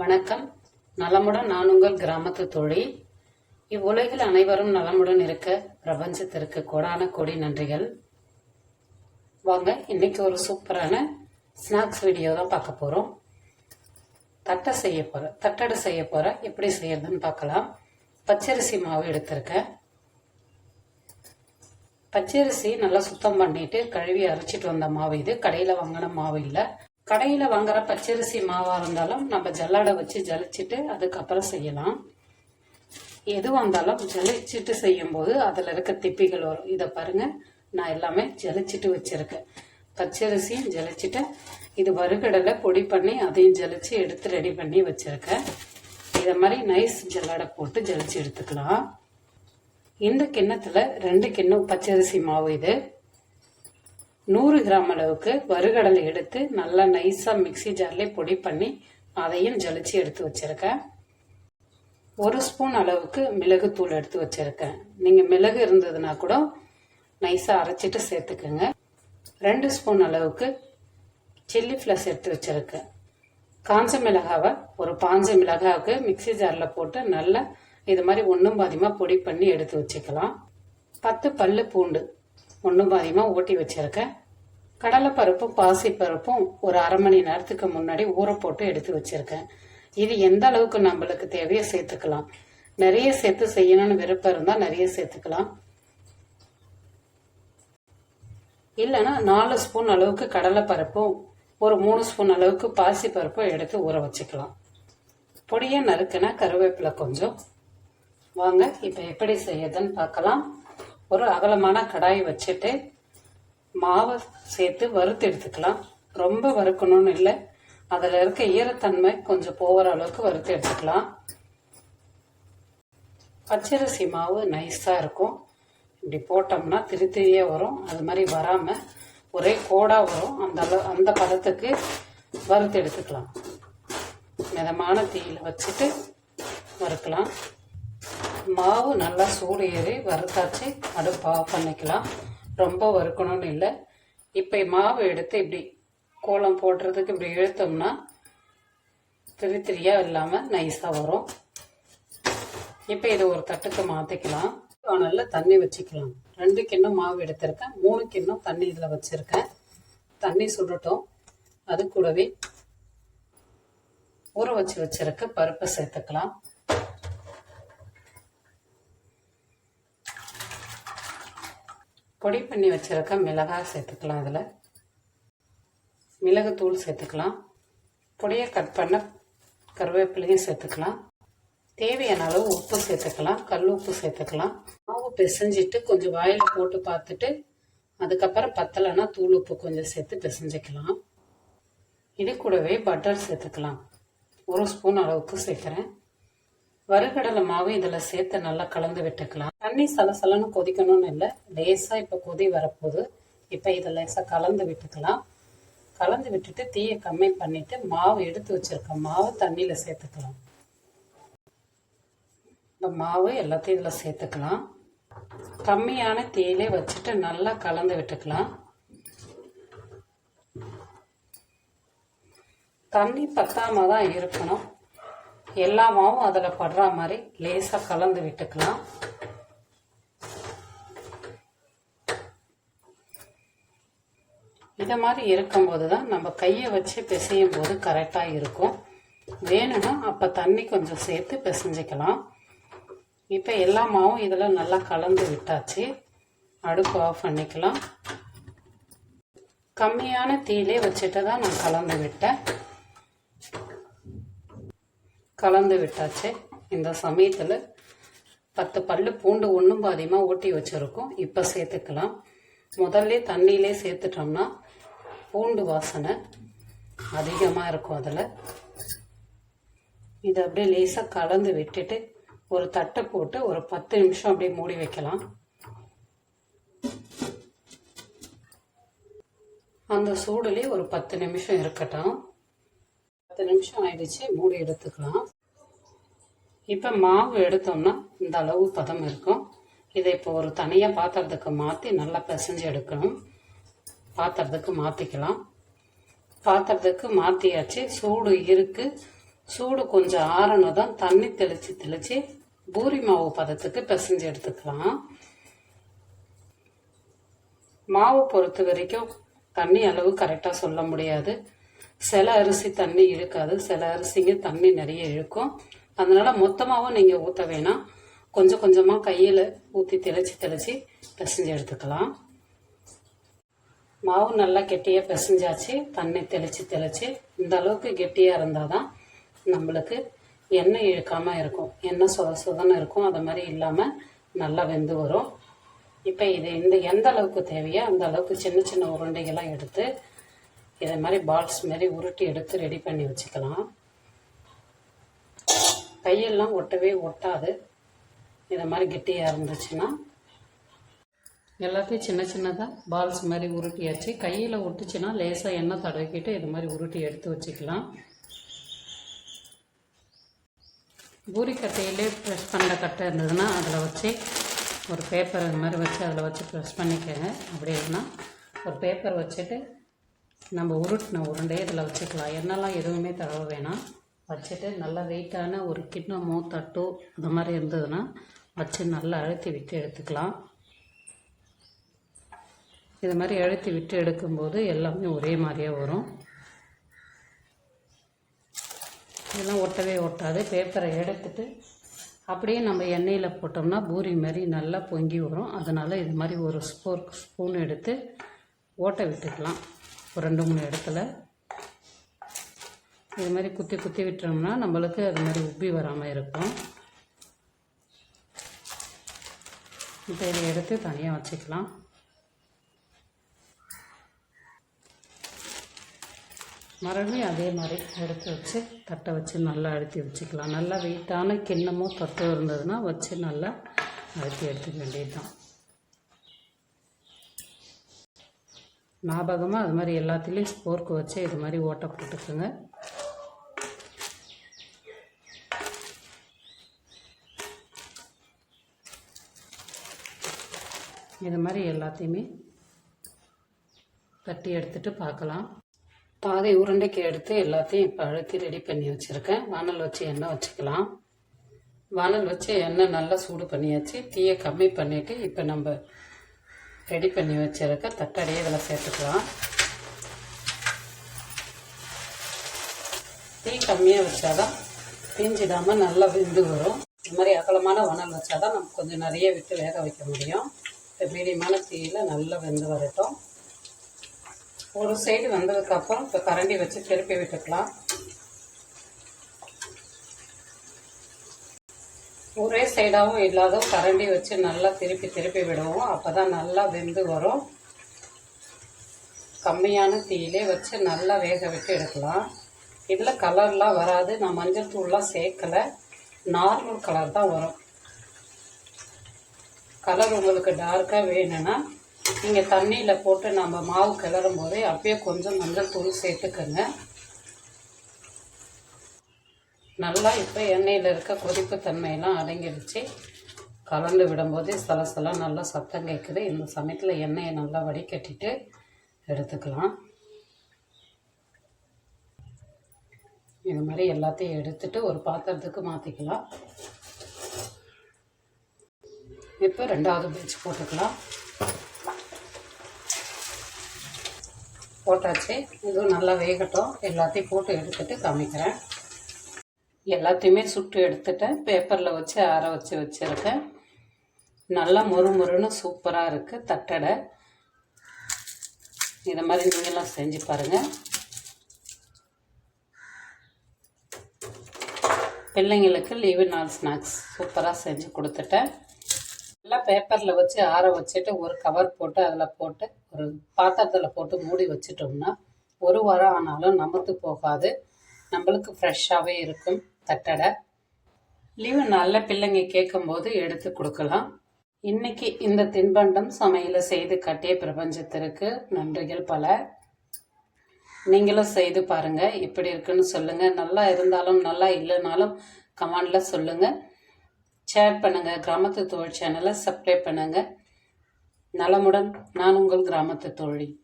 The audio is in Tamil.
வணக்கம். நலமுடன் நான் உங்கள் கிராமத்து தொழில் இவ்வுலகில் அனைவரும் நலமுடன் இருக்க பிரபஞ்சத்திற்கு கோடான கோடி நன்றிகள். வாங்க இன்னைக்கு ஒரு சூப்பரான ஸ்நாக்ஸ் வீடியோ தான் பார்க்க போகிறோம் தட்டை செய்ய போகிற தட்டடை செய்ய போகிற எப்படி செய்யறதுன்னு பார்க்கலாம். பச்சரிசி மாவு எடுத்திருக்கேன். பச்சரிசி நல்லா சுத்தம் பண்ணிட்டு கழுவி அரைச்சிட்டு வந்த மாவு இது. கடையில் வாங்கின மாவு இல்லை. கடையில் வாங்குற பச்சரிசி மாவாக இருந்தாலும் நம்ம ஜல்லடை வச்சு ஜலிச்சுட்டு அதுக்கப்புறம் செய்யலாம். எதுவாக இருந்தாலும் ஜலிச்சுட்டு செய்யும்போது அதில் இருக்க திப்பிகள் வரும். இதை பாருங்க நான் எல்லாமே ஜலிச்சுட்டு வச்சுருக்கேன். பச்சரிசியும் ஜலிச்சுட்டு இது வறுகடலை பொடி பண்ணி அதையும் ஜலிச்சு எடுத்து ரெடி பண்ணி வச்சுருக்கேன். இதை மாதிரி நைஸ் ஜல்லடை போட்டு ஜலிச்சு எடுத்துக்கலாம். இந்த கிண்ணத்தில் ரெண்டு கிண்ணம் பச்சரிசி மாவு இது. நூறு கிராம் அளவுக்கு வறுகடலை எடுத்து நல்லா நைஸாக மிக்ஸி ஜார்ல பொடி பண்ணி அதையும் ஜலிச்சு எடுத்து வச்சுருக்கேன். ஒரு ஸ்பூன் அளவுக்கு மிளகு தூள் எடுத்து வச்சுருக்கேன். நீங்கள் மிளகு இருந்ததுன்னா கூட நைஸாக அரைச்சிட்டு சேர்த்துக்கோங்க. ரெண்டு ஸ்பூன் அளவுக்கு சில்லி ஃப்ளஸ் எடுத்து வச்சுருக்கேன். காஞ்ச மிளகாவை ஒரு பாஞ்ச மிளகாவுக்கு மிக்ஸி ஜாரில் போட்டு நல்லா இது மாதிரி ஒன்றும் பாதியமாக பொடி பண்ணி எடுத்து வச்சுக்கலாம். பத்து பல்லு பூண்டு ஒன்றும் பாதியமாக ஓட்டி வச்சுருக்கேன். கடலைப்பருப்பும் பாசிப்பருப்பும் ஒரு அரை மணி நேரத்துக்கு முன்னாடி ஊற போட்டு எடுத்து வச்சிருக்கேன். இது எந்த அளவுக்கு நம்மளுக்கு தேவையோ சேர்த்துக்கலாம். நிறைய சேர்த்து செய்யணும்னு விருப்பம் இருந்தால் நிறைய சேர்த்துக்கலாம். இல்லைன்னா நாலு ஸ்பூன் அளவுக்கு கடலைப்பருப்பும் ஒரு மூணு ஸ்பூன் அளவுக்கு பாசிப்பருப்பும் எடுத்து ஊற வச்சுக்கலாம். பொடியை நறுக்கினா கருவேப்பிலை கொஞ்சம். வாங்க இப்போ எப்படி செய்யறதுன்னு பார்க்கலாம். ஒரு அகலமான கடாய் வச்சுட்டு மாவை சேர்த்து வறுத்து எடுத்துக்கலாம். ரொம்ப வறுக்கணும்னு இல்லை. அதில் இருக்க ஈரத்தன்மை கொஞ்சம் போகிற அளவுக்கு வறுத்து எடுத்துக்கலாம். பச்சரிசி மாவு நைஸாக இருக்கும். இப்படி போட்டோம்னா திரி திரியே வரும். அது மாதிரி வராமல் ஒரே கோடாக வரும். அந்த அளவு அந்த பதத்துக்கு வறுத்து எடுத்துக்கலாம். மிதமான தீயில் வச்சுட்டு வறுக்கலாம். மாவு நல்லா சூடு ஏறி வறுத்தாச்சு. அடுப்பு ஆஃப் பண்ணிக்கலாம். ரொம்ப வறுக்கணும்னு இல்லை. இப்போ மாவு எடுத்து இப்படி கோலம் போடுறதுக்கு இப்படி இழுத்தோம்னா திரி திரியாக இல்லாமல் நைஸாக வரும். இப்போ இதை ஒரு தட்டுக்கு மாற்றிக்கலாம் நல்லா தண்ணி வச்சுக்கலாம். ரெண்டு கிண்ணம் மாவு எடுத்திருக்கேன். மூணு கிண்ணம் தண்ணி இதில் வச்சுருக்கேன். தண்ணி சுடட்டும். அது கூடவே ஊற வச்சு வச்சுருக்க பருப்பு சேர்த்துக்கலாம். பொடி பண்ணி வச்சுருக்க மிளகாய் சேர்த்துக்கலாம் அதில் மிளகுத்தூள் சேர்த்துக்கலாம். பொடியை கட் பண்ண கருவேப்பிலையும் சேர்த்துக்கலாம். தேவையான அளவு உப்பு சேர்த்துக்கலாம். கல் உப்பு சேர்த்துக்கலாம். மாவு பிசைஞ்சிட்டு கொஞ்சம் வாயில் போட்டு பார்த்துட்டு அதுக்கப்புறம் பத்தலைன்னா தூள் உப்பு கொஞ்சம் சேர்த்து பிசைஞ்சிக்கலாம். இது கூடவே பட்டர் சேர்த்துக்கலாம். ஒரு ஸ்பூன் அளவுக்கு சேர்க்குறேன். வறுகடலை மாவு இதில் சேர்த்து நல்லா கலந்து விட்டுக்கலாம். தண்ணி சலசலன்னு கொதிக்கணும்னு இல்லை. லேசாக இப்போ கொதி வரப்போகுது. இப்போ இதை லேசாக கலந்து விட்டுக்கலாம். கலந்து விட்டுட்டு தீயை கம்மி பண்ணிட்டு மாவு எடுத்து வச்சிருக்கோம் மாவு தண்ணியில் சேர்த்துக்கலாம். இந்த மாவு எல்லாத்தையும் இதில் சேர்த்துக்கலாம். கம்மியான தீயிலே வச்சுட்டு நல்லா கலந்து விட்டுக்கலாம். தண்ணி பத்தாம தான் இருக்கணும். எல்லா மாவும் அதில் படுற மாதிரி லேசாக கலந்து விட்டுக்கலாம். இதை மாதிரி இருக்கும்போது தான் நம்ம கையை வச்சு பிசையும் போது கரெக்டாக இருக்கும். வேணும்னா அப்போ தண்ணி கொஞ்சம் சேர்த்து பிசைஞ்சிக்கலாம். இப்போ எல்லா மாவும் இதில் நல்லா கலந்து விட்டாச்சு. அடுப்பு ஆஃப் பண்ணிக்கலாம். கம்மியான தீயிலே வச்சுட்டு தான் நான் கலந்து விட்டேன். கலந்து விட்டாச்சு. இந்த சமயத்தில் பத்து பல்லு பூண்டு ஒன்றும் பாதியமாக ஊட்டி வச்சுருக்கோம். இப்போ சேர்த்துக்கலாம். முதல்ல தண்ணியிலே சேர்த்துட்டோம்னா பூண்டு வாசனை அதிகமாக இருக்கும் அதில். இதை அப்படியே லேசாக கலந்து விட்டுட்டு ஒரு தட்டை போட்டு ஒரு பத்து நிமிஷம் அப்படியே மூடி வைக்கலாம். அந்த சூடுலேயே ஒரு பத்து நிமிஷம் இருக்கட்டும். பத்து நிமிஷம் ஆயிடுச்சு மூடி எடுத்துக்கலாம். இப்போ மாவு எடுத்தோம்னா இந்த அளவு பதம் இருக்கும். இதை இப்போ ஒரு தனியாக பாத்திரத்துக்கு மாற்றி நல்லா பிசைஞ்சு எடுக்கணும். பாத்திரத்துக்கு மாற்றிக்கலாம் பாத்திரத்துக்கு மாற்றியாச்சு சூடு இருக்கு. சூடு கொஞ்சம் ஆறணும் தான் தண்ணி தெளித்து தெளித்து பூரி மாவு பதத்துக்கு பிசைஞ்சு எடுத்துக்கலாம். மாவு பொறுத்த வரைக்கும் தண்ணி அளவு கரெக்டாக சொல்ல முடியாது. சில அரிசி தண்ணி இழுக்காது சில அரிசிங்க தண்ணி நிறைய இழுக்கும். அதனால மொத்தமாகவும் நீங்கள் ஊற்ற வேணாம். கொஞ்சம் கொஞ்சமாக கையில் ஊற்றி தெளித்து தெளித்து பிசைஞ்சு எடுத்துக்கலாம். மாவு நல்லா கெட்டியாக பிசைஞ்சாச்சு. தண்ணி தெளித்து தெளித்து இந்த அளவுக்கு கெட்டியாக இருந்தால் தான் நம்மளுக்கு எண்ணெய் இழுக்காமல் இருக்கும். எண்ணெய் சொத சொதன்னு இருக்கும். அது மாதிரி இல்லாமல் நல்லா வெந்து வரும். இப்போ இது இந்த எந்த அளவுக்கு தேவையோ அந்த அளவுக்கு சின்ன சின்ன உருண்டைகளாக எடுத்து இதை மாதிரி பால்ஸ் மாதிரி உருட்டி எடுத்து ரெடி பண்ணி வச்சுக்கலாம். கையெல்லாம் ஒட்டவே ஒட்டாது. இதை மாதிரி கெட்டியாக இருந்துச்சுன்னா எல்லாத்தையும் சின்ன சின்னதாக பால்ஸ் மாதிரி உருட்டியாச்சு. கையில் ஒட்டுச்சுன்னா லேசாக எண்ணெய் தடவிக்கிட்டு இது மாதிரி உருட்டி எடுத்து வச்சுக்கலாம். பூரி கட்டையிலே ப்ரெஸ் பண்ண கட்டை இருந்ததுன்னா அதில் வச்சு ஒரு பேப்பர் இது மாதிரி வச்சு அதில் வச்சு ப்ரெஸ் பண்ணிக்கோங்க. அப்படி இல்லைன்னா ஒரு பேப்பர் வச்சுட்டு நம்ம உருட்டின உருண்டையே இதில் வச்சுக்கலாம். எண்ணெய்லாம் எதுவுமே தடவ வேணாம். வச்சுட்டு நல்லா வெயிட்டான ஒரு கிண்ணமோ தட்டோ அந்த மாதிரி இருந்ததுன்னா வச்சு நல்லா அழுத்தி விட்டு எடுத்துக்கலாம். இது மாதிரி அழுத்தி விட்டு எடுக்கும்போது எல்லாமே ஒரே மாதிரியே வரும். இதெல்லாம் ஒட்டவே ஒட்டாது. பேப்பரை எடுத்துட்டு அப்படியே நம்ம எண்ணெயில் போட்டோம்னா பூரி மாதிரி நல்லா பொங்கி வரும். அதனால் இது மாதிரி ஒரு ஸ்போர் ஸ்பூன் எடுத்து ஓட்ட விட்டுக்கலாம். ஒரு ரெண்டு மூணு இடத்துல. இது மாதிரி குத்தி குத்தி விட்டோம்னா நம்மளுக்கு அது மாதிரி உப்பி வராமல் இருக்கும். இப்போ இதை எடுத்து தனியாக வச்சுக்கலாம். மறுபடியும் அதே மாதிரி எடுத்து வச்சு தட்டை வச்சு நல்லா அழுத்தி வச்சுக்கலாம். நல்லா வெயிட்டான கிண்ணமோ தட்டோ இருந்ததுன்னா வச்சு நல்லா அழுத்தி எடுத்துக்க வேண்டியது தான் ஞாபகமாக அது மாதிரி எல்லாத்துலேயும் போர்க்கு வச்சு இது மாதிரி ஓட்டை போட்டுக்குங்க. இது மாதிரி எல்லாத்தையுமே தட்டி எடுத்துட்டு பார்க்கலாம். பாதை உருண்டைக்கு எடுத்து எல்லாத்தையும் இப்போ அழுத்தி ரெடி பண்ணி வச்சுருக்கேன். வானல் வச்சு எண்ணெய் வச்சுக்கலாம். வானல் வச்சு எண்ணெய் நல்லா சூடு பண்ணியாச்சு. தீயை கம்மி பண்ணிவிட்டு இப்போ நம்ம ரெடி பண்ணி வச்சுருக்க தட்டடையே இதில் சேர்த்துக்கலாம். தீ கம்மியாக வச்சாதான் தீஞ்சிடாமல் நல்லா வெந்து வரும். இந்த மாதிரி அகலமான வனல் வச்சாதான் நம்ம கொஞ்சம் நிறைய விட்டு வேக வைக்க முடியும். இப்போ மீடியமான தீயில் நல்லா வெந்து வரட்டும். ஒரு சைடு வந்ததுக்கப்புறம் இப்போ கரண்டி வச்சு திருப்பி விட்டுக்கலாம். ஒரே சைடாகவும் இல்லாத கரண்டி வச்சு நல்லா திருப்பி திருப்பி விடுவோம். அப்போ தான் நல்லா வெந்து வரும். கம்மியான தீயிலே வச்சு நல்லா வேக விட்டு எடுக்கலாம். இதில் கலர்லாம் வராது. நான் மஞ்சள் தூள்லாம் சேர்க்கலை. நார்மல் கலர் தான் வரும். கலர் உங்களுக்கு டார்க்காக வேணும்னா நீங்கள் தண்ணியில் போட்டு நம்ம மாவு கிளறும் போதே அப்பயே கொஞ்சம் மஞ்சள் தூள் சேர்த்துக்கோங்க. நல்லா இப்போ எண்ணெயில் இருக்க கொதிப்பு தன்மையெல்லாம் அடங்கிடுச்சு கலந்து விடும்போதே சலசலம் நல்லா சத்தம் கேட்குது இந்த சமயத்தில் எண்ணெயை நல்லா வடிகட்டிட்டு எடுத்துக்கலாம். இது மாதிரி எல்லாத்தையும் எடுத்துட்டு ஒரு பாத்திரத்துக்கு மாற்றிக்கலாம் இப்போ ரெண்டாவது பேட்ச் போட்டுக்கலாம். போட்டாச்சு. இதுவும் நல்லா வேகட்டும். எல்லாத்தையும் போட்டு எடுத்துட்டு காமிக்கிறேன். எல்லாத்தையுமே சுட்டு எடுத்துட்டேன். பேப்பரில் வச்சு ஆற வச்சு வச்சுருக்கேன். நல்லா மொறு மொறுன்னு சூப்பராக இருக்குது தட்டடை. இதை மாதிரி நீங்களாம் செஞ்சு பாருங்கள் பிள்ளைங்களுக்கு லீவு நாள் ஸ்நாக்ஸ் சூப்பராக செஞ்சு கொடுத்துட்டேன். நல்லா பேப்பரில் வச்சு ஆற வச்சுட்டு ஒரு கவர் போட்டு அதில் போட்டு ஒரு பாத்திரத்தில் போட்டு மூடி வச்சிட்டோம்னா ஒரு வாரம் ஆனாலும் நமத்து போகாது. நம்மளுக்கு ஃப்ரெஷ்ஷாகவே இருக்கும். தட்டடை. லீவு நல்ல பிள்ளைங்க கேட்கும்போது எடுத்து கொடுக்கலாம். இன்னைக்கு இந்த தின்பண்டம் சமையல செய்து கட்டிய பிரபஞ்சத்திற்கு நன்றிகள் பல. நீங்களும் செய்து பாருங்க. எப்படி இருக்குன்னு சொல்லுங்க. நல்லா இருந்தாலும் நல்லா இல்லைனாலும் கமெண்ட்ல சொல்லுங்க. ஷேர் பண்ணுங்க. கிராமத்து தோழி சேனலை சப்ஸ்கிரைப் பண்ணுங்க. நலமுடன். நான் உங்கள் கிராமத்து தோழி.